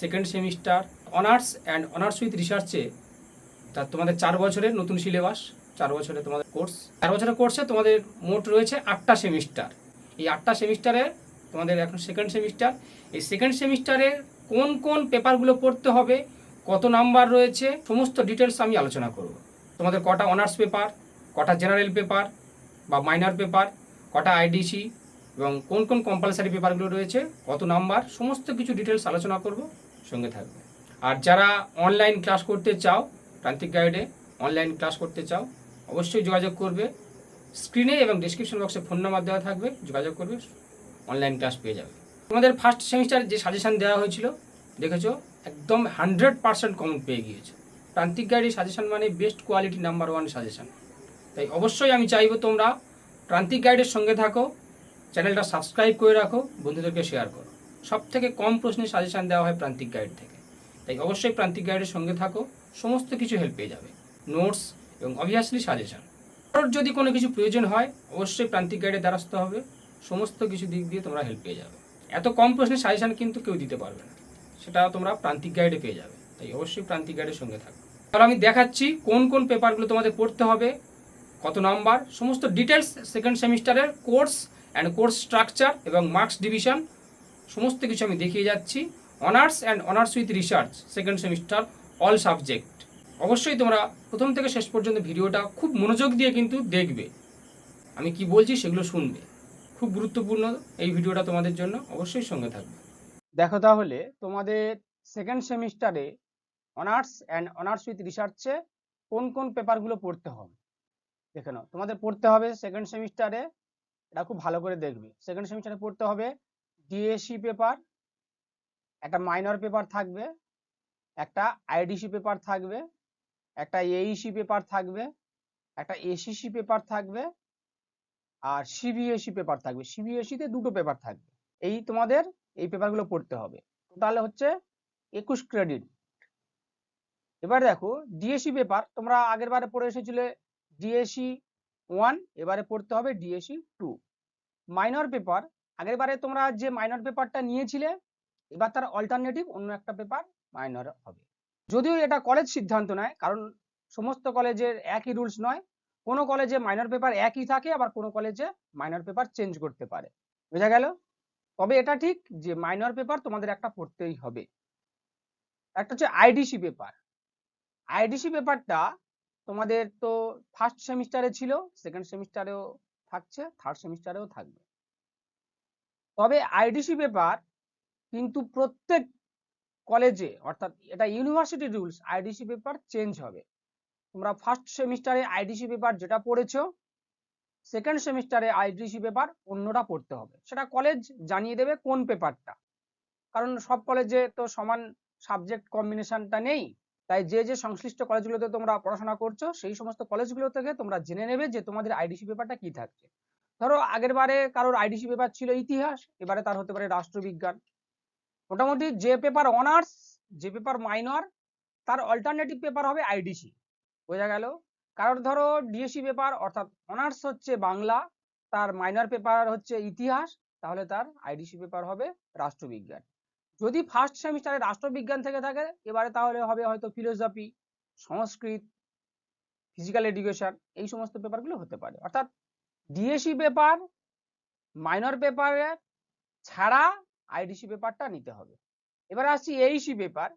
second semester, honours and honours with রিসার্চে তা তোমাদের চার বছরের নতুন সিলেবাস, চার বছরের তোমাদের কোর্স। চার বছরের কোর্সে তোমাদের মোট রয়েছে আটটা সেমিস্টার। এই আটটা সেমিস্টারে তোমাদের এখন সেকেন্ড সেমিস্টার। এই সেকেন্ড সেমিস্টারে কোন কোন পেপারগুলো পড়তে হবে, কত নাম্বার রয়েছে, সমস্ত ডিটেলস আমি আলোচনা করব। তোমাদের কটা অনার্স পেপার, কটা জেনারেল পেপার বা মাইনার পেপার, কটা আইডিসি এবং কোন কোন কম্পালসারি পেপারগুলো রয়েছে, কত নাম্বার, সমস্ত কিছু ডিটেলস আলোচনা করব। সঙ্গে থাকবে। আর যারা অনলাইন ক্লাস করতে চাও, প্রান্তিক গাইডে অনলাইন ক্লাস করতে চাও, অবশ্যই যোগাযোগ করবে। স্ক্রিনে এবং ডিসক্রিপশন বক্সে ফোন নাম্বার দেওয়া থাকবে, যোগাযোগ করবে অনলাইন ক্লাস পেয়ে যাবে। তোমাদের ফার্স্ট সেমিস্টার যে সাজেশন দেওয়া হয়েছিল, দেখেছ? একদম হান্ড্রেড পার্সেন্ট কমন পেয়ে গিয়েছে। প্রান্তিক গাইডের সাজেশন মানে best quality number one suggestion তাই অবশ্যই আমি চাইব তোমরা প্রান্তিক গাইডের সঙ্গে থাকো চ্যানেলটা সাবস্ক্রাইব করে রাখো, বন্ধুদেরকে শেয়ার করো। সব থেকে কম প্রশ্নের সাজেশন দেওয়া হয় প্রান্তিক গাইড থেকে। তাই অবশ্যই প্রান্তিক গাইডের সঙ্গে থাকো, সমস্ত কিছু হেল্প পেয়ে যাবে। নোটস এবং অবভিয়াসলি সাজেশন কারোর যদি কোনো কিছু প্রয়োজন হয়, অবশ্যই প্রান্তিক গাইডে দ্বারস্থ হবে। সমস্ত কিছু দিক দিয়ে তোমরা হেল্প পেয়ে যাবে। এত কম প্রশ্নের সাজেশন কিন্তু কেউ দিতে পারবে না। সেটা তোমরা প্রান্তিক গাইডে পেয়ে যাবে। তাই অবশ্যই প্রান্তিক গাইডের সঙ্গে থাকো। তাহলে আমি দেখাচ্ছি কোন কোন পেপারগুলো তোমাদের পড়তে হবে, কত নাম্বার সমস্ত ডিটেলস সেকেন্ড সেমিস্টারের কোর্স অ্যান্ড কোর্স স্ট্রাকচার এবং মার্কস ডিভিশন সমস্ত কিছু আমি দেখিয়ে যাচ্ছি। Honours and honours with research second semester all subject অবশ্যই তোমরা প্রথম থেকে শেষ পর্যন্ত ভিডিওটা খুব মনোযোগ দিয়ে কিন্তু দেখবে। আমি কি বলছি সেগুলো শুনবে। খুব গুরুত্বপূর্ণ এই ভিডিওটা তোমাদের জন্য, অবশ্যই সঙ্গে থাকবে। দেখো তাহলে, তোমাদের সেকেন্ড সেমিস্টারে অনার্স অ্যান্ড অনার্স উইথ রিসার্চে কোন কোন পেপারগুলো পড়তে হবে? দেখে নাও, তোমাদের পড়তে হবে সেকেন্ড সেমিস্টারে এটা খুব ভালো করে দেখবে। সেকেন্ড সেমিস্টারে পড়তে হবে ডিএসসি পেপার একটা মাইনর পেপার থাকবে, একটা আইডিসি পেপার থাকবে, একটা এইসি পেপার থাকবে, একটা এসিসি পেপার থাকবে, আর সিবিএসই পেপার থাকবে। সিবিএসই তে দুটো পেপার থাকবে। এই তোমাদের এই পেপারগুলো পড়তে হবে। তাহলে হচ্ছে একুশ ক্রেডিট এবার দেখো ডিএসসি পেপার তোমরা আগের বারে পড়ে এসেছিলে ডিএসসি ওয়ান এবারে পড়তে হবে ডিএসি টু মাইনর পেপার আগের বারে তোমরা যে মাইনর পেপারটা নিয়েছিলে, এবার তার অল্টারনেটিভ অন্য একটা পেপার মাইনর হবে। যদিও এটা কলেজ সিদ্ধান্ত নেয়, কারণ সমস্ত কলেজের একই রুলস নয়। কোনো কলেজে মাইনর পেপার একই থাকে, আবার কোনো কলেজে মাইনর পেপার চেঞ্জ করতে পারে। বোঝা গেল? তবে এটা ঠিক যে মাইনর পেপার তোমাদের একটা পড়তেই হবে। একটা হচ্ছে আইডিসি পেপার আইডিসি পেপারটা তোমাদের তো ফার্স্ট সেমিস্টারে ছিল সেকেন্ড সেমিস্টারেও থাকছে থার্ড সেমিস্টারেও থাকবে। তবে আইডিসি পেপার কিন্তু প্রত্যেক কলেজে অর্থাৎ এটা university rules IDC paper change হবে। তোমরা ফার্স্ট সেমিস্টারে আইডিসি পেপার যেটা পড়েছো সেকেন্ড সেমিস্টারে আইডিসি পেপার অন্যটা পড়তে হবে। সেটা কলেজ জানিয়ে দেবে কোন পেপারটা কারণ সব কলেজে তো সমান সাবজেক্ট কম্বিনেশনটা নেই। তাই যে যে সংশ্লিষ্ট কলেজগুলোতে তোমরা পড়াশোনা করছ, সেই সমস্ত কলেজগুলো থেকে তোমরা জেনে নেবে যে তোমাদের আইডিসি পেপারটা কি থাকছে। ধরো আগের বারে কারোর আইডিসি পেপার ছিল ইতিহাস, এবারে তার হতে পারে রাষ্ট্রবিজ্ঞান। মোটামুটি যে পেপার অনার্স যে পেপার মাইনর তার অল্টারনেটিভ পেপার হবে আইডিসি বোঝা গেল? কারোর ধরো ডিএসসি পেপার অর্থাৎ অনার্স হচ্ছে বাংলা, তার মাইনর পেপার হচ্ছে ইতিহাস, তাহলে তার আইডিসি পেপার হবে রাষ্ট্রবিজ্ঞান। যদি ফার্স্ট সেমিস্টারে রাষ্ট্রবিজ্ঞান থেকে থাকে, এবারে তাহলে হবে হয়তো ফিলোসফি সংস্কৃত ফিজিক্যাল এডুকেশন এই সমস্ত পেপারগুলো হতে পারে। অর্থাৎ ডিএসসি পেপার মাইনর পেপারে ছাড়া আইডিসি পেপারটা নিতে হবে। এবার আসছি AEC paper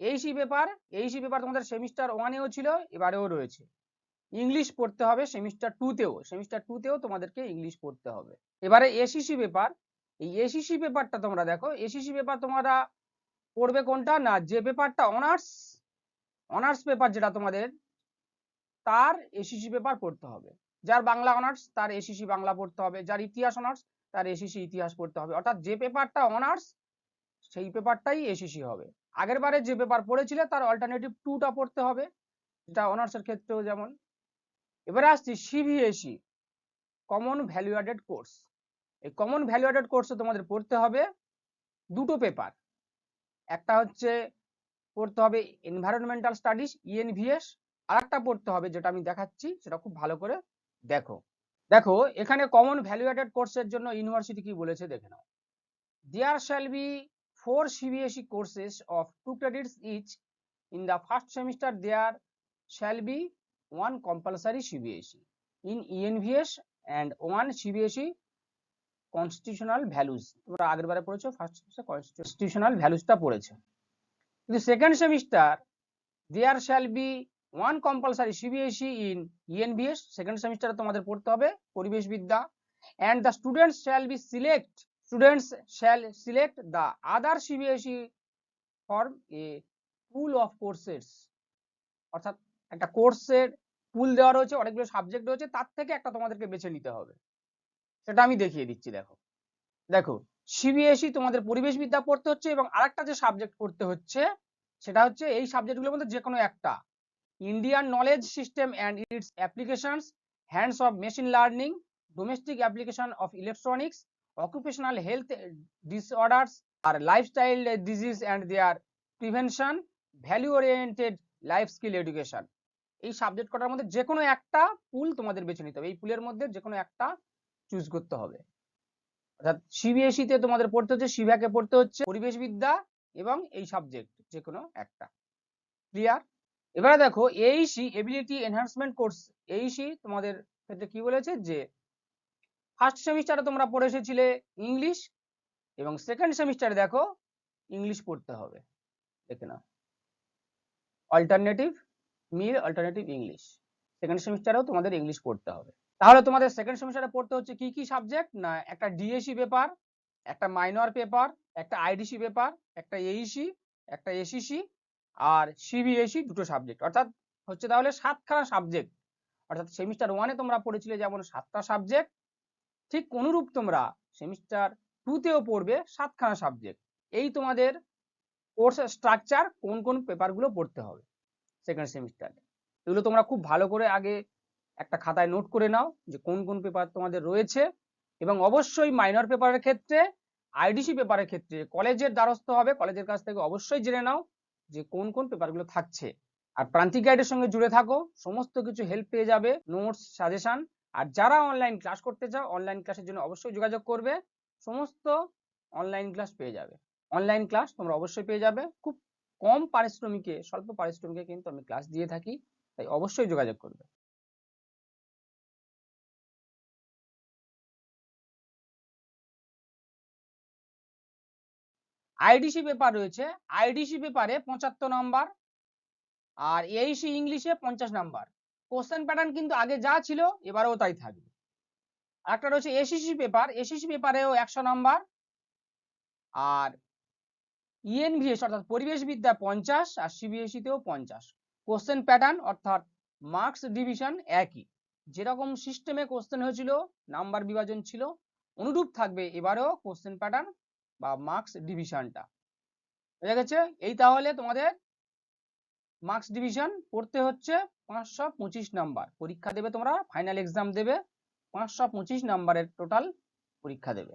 AEC paper AEC paper তোমাদের সেমিস্টার ওয়ানেও ছিল, এবারেও রয়েছে। ইংলিশ পড়তে হবে সেমিস্টার টুতেও সেমিস্টার টুতেও তোমাদেরকে ইংলিশ পড়তে হবে। এবারে এসিসি পেপার এই এসিসি পেপারটা তোমরা দেখো। এসিসি পেপার তোমরা পড়বে কোনটা? না, যে পেপারটা অনার্স অনার্স পেপার যেটা তোমাদের, তার এসিসি পেপার পড়তে হবে। যার বাংলা অনার্স তার এসিসি বাংলা পড়তে হবে। যার ইতিহাস অনার্স তার এসিসি ইতিহাস পড়তে হবে। অর্থাৎ যে পেপারটা অনার্স সেই পেপারটাই এসিসি হবে। আগের বারে যে পেপার পড়েছিলে, তার অল্টারনেটিভ টুটা পড়তে হবে। যেটা অনার্সের ক্ষেত্রেও যেমন। এবারে আসছি CVAC common value added course এই কমন ভ্যালু অ্যাডেড কোর্সে তোমাদের পড়তে হবে দুটো পেপার একটা হচ্ছে পড়তে হবে এনভায়রনমেন্টাল স্টাডিজ ইএনভিএস আর একটা পড়তে হবে যেটা আমি দেখাচ্ছি, সেটা খুব ভালো করে দেখো দেখো, এখানে কমন ভ্যালু অ্যাডেড কোর্সের জন্য ইউনিভার্সিটি কি বলেছে দেখে নাও। There shall be four CBSE courses of two credits each in the first semester there shall be one compulsory CBSE in ENVS and one CBSE constitutional values তোমরা আগের বারে পড়েছো first semester constitutional ভ্যালুজটা পড়েছো। কিন্তু second semester there shall be one compulsory CBSE in ENVS second সেমিস্টারে তোমাদের পড়তে হবে পরিবেশ বিদ্যা and the students shall be select students shall select the other CBSE from a pool of courses অর্থাৎ একটা কোর্সের পুল দেওয়া রয়েছে, অনেকগুলো সাবজেক্ট রয়েছে, তার থেকে একটা তোমাদেরকে বেছে নিতে হবে। সেটা আমি দেখিয়ে দিচ্ছি, দেখো। দেখো সিবিএসই তোমাদের পরিবেশ বিদ্যা পড়তে হচ্ছে এবং আরেকটা যে সাবজেক্ট পড়তে হচ্ছে, সেটা হচ্ছে এই সাবজেক্টগুলোর মধ্যে যে কোনো একটা। Indian knowledge system and its applications hands of machine learning domestic application of electronics occupational health disorders R lifestyle disease and their prevention value oriented life skill education এই সাবজেক্ট কটার মধ্যে যে কোনো একটা পুল তোমাদের বেছে নিতে হবে। এই পুলের মধ্যে যে কোনো একটা চুজ করতে হবে। অর্থাৎ সিবিএসই তে তোমাদের পড়তে হচ্ছে সিভাকে পড়তে হচ্ছে, পরিবেশ বিদ্যা এবং এই সাবজেক্ট যে কোনো একটা। ক্লিয়ার এবারে দেখো AEC ability enhancement course AEC তোমাদের ক্ষেত্রে কি বলেছে? যে ফার্স্ট সেমিস্টারে তোমরা পড়ে এসেছিলে ইংলিশ এবং সেকেন্ড সেমিস্টারে দেখো ইংলিশ পড়তে হবে। দেখে নাও। Alternative MIL alternative English second সেমিস্টারেও তোমাদের ইংলিশ পড়তে হবে। তাহলে তোমাদের সেকেন্ড সেমিস্টারে পড়তে হচ্ছে কি কি সাবজেক্ট না, একটা ডিএসি পেপার একটা মাইনর পেপার একটা আইডিসি পেপার একটা এইসি একটা এসিসি আর সিবিএসই দুটো সাবজেক্ট অর্থাৎ হচ্ছে তাহলে সাতখানা সাবজেক্ট অর্থাৎ সেমিস্টার ওয়ানে তোমরা পড়েছিলে যেমন সাতটা সাবজেক্ট ঠিক অনুরূপ তোমরা সেমিস্টার টুতেও পড়বে সাতখানা সাবজেক্ট এই তোমাদের কোর্স স্ট্রাকচার কোন কোন পেপারগুলো পড়তে হবে সেকেন্ড সেমিস্টারে এগুলো তোমরা খুব ভালো করে আগে একটা খাতায় নোট করে নাও যে কোন কোন পেপার তোমাদের রয়েছে এবং অবশ্যই মাইনর পেপারের ক্ষেত্রে আইডিসি পেপারের ক্ষেত্রে, কলেজের দ্বারস্থ হবে, কলেজের কাছ থেকে অবশ্যই জেনে নাও যে কোন কোন পেপারগুলো থাকছে। আর প্রান্তিক গাইডের সঙ্গে জুড়ে থাকো, সমস্ত কিছু হেল্প পেয়ে যাবে নোটস সাজেশন আর যারা অনলাইন ক্লাস করতে চাও অনলাইন ক্লাসের জন্য অবশ্যই যোগাযোগ করবে, সমস্ত অনলাইন ক্লাস পেয়ে যাবে। অনলাইন ক্লাস তোমরা অবশ্যই পেয়ে যাবে, খুব কম পারিশ্রমিকে, স্বল্প পারিশ্রমিকে কিন্তু আমি ক্লাস দিয়ে থাকি, তাই অবশ্যই যোগাযোগ করবে। আইডিসি পেপার রয়েছে। আইডিসি পেপারে পঁচাত্তর নাম্বার আর এইসি ইংলিশে পঞ্চাশ নাম্বার কোশ্চেন প্যাটার্ন কিন্তু আগে যা ছিল, এবারেও তাই থাকবে। একটা রয়েছে এসিসি পেপার এসিসি পেপারেও একশো নাম্বার আর ইএনভিএস অর্থাৎ পরিবেশ বিদ্যা পঞ্চাশ আর সিবিএসই তেও পঞ্চাশ। কোশ্চেন প্যাটার্ন অর্থাৎ মার্কস ডিভিশন একই। যেরকম সিস্টেমে কোশ্চেন হয়েছিল নাম্বার বিভাজন ছিল, অনুরূপ থাকবে এবারেও কোশ্চেন প্যাটার্ন বা মার্কস ডিভিশনটা বোঝা গেছে? এই তাহলে তোমাদের মার্কস ডিভিশন পড়তে হচ্ছে পাঁচশো পঁচিশ নাম্বার পরীক্ষা দেবে তোমরা ফাইনাল এক্সাম দেবে, পাঁচশো পঁচিশ নাম্বারের টোটাল পরীক্ষা দেবে।